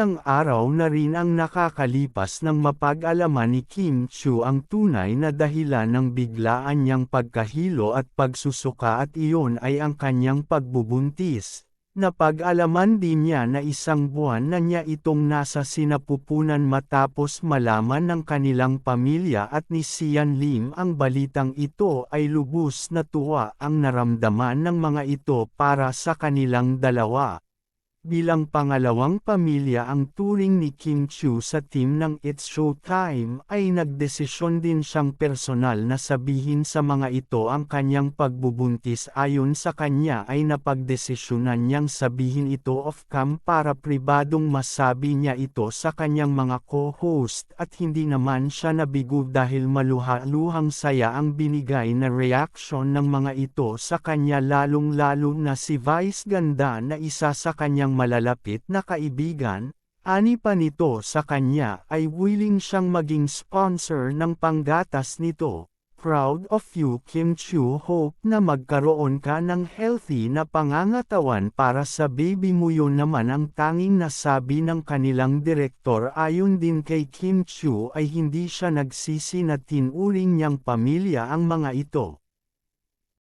Ilang araw na rin ang nakakalipas nang mapag-alaman ni Kim Chu ang tunay na dahilan ng biglaan niyang pagkahilo at pagsusuka at iyon ay ang kanyang pagbubuntis. Napag-alaman din niya na isang buwan na niya itong nasa sinapupunan matapos malaman ng kanilang pamilya at ni Sian Lim ang balitang ito ay lubos na tuwa ang naramdaman ng mga ito para sa kanilang dalawa. Bilang pangalawang pamilya ang turing ni Kim Chu sa team ng It's Showtime ay nagdesisyon din siyang personal na sabihin sa mga ito ang kanyang pagbubuntis. Ayon sa kanya ay napagdesisyonan niyang sabihin ito off-cam para pribadong masabi niya ito sa kanyang mga co-host at hindi naman siya nabigo dahil maluha-luhang saya ang binigay na reaksyon ng mga ito sa kanya lalong-lalo na si Vice Ganda na isa sa kanyang malalapit na kaibigan, ani pa nito sa kanya ay willing siyang maging sponsor ng panggatas nito. Proud of you Kim Chu hope na magkaroon ka ng healthy na pangangatawan para sa baby mo yun naman ang tanging nasabi ng kanilang direktor ayon din kay Kim Chu ay hindi siya nagsisi na tinuring niyang pamilya ang mga ito.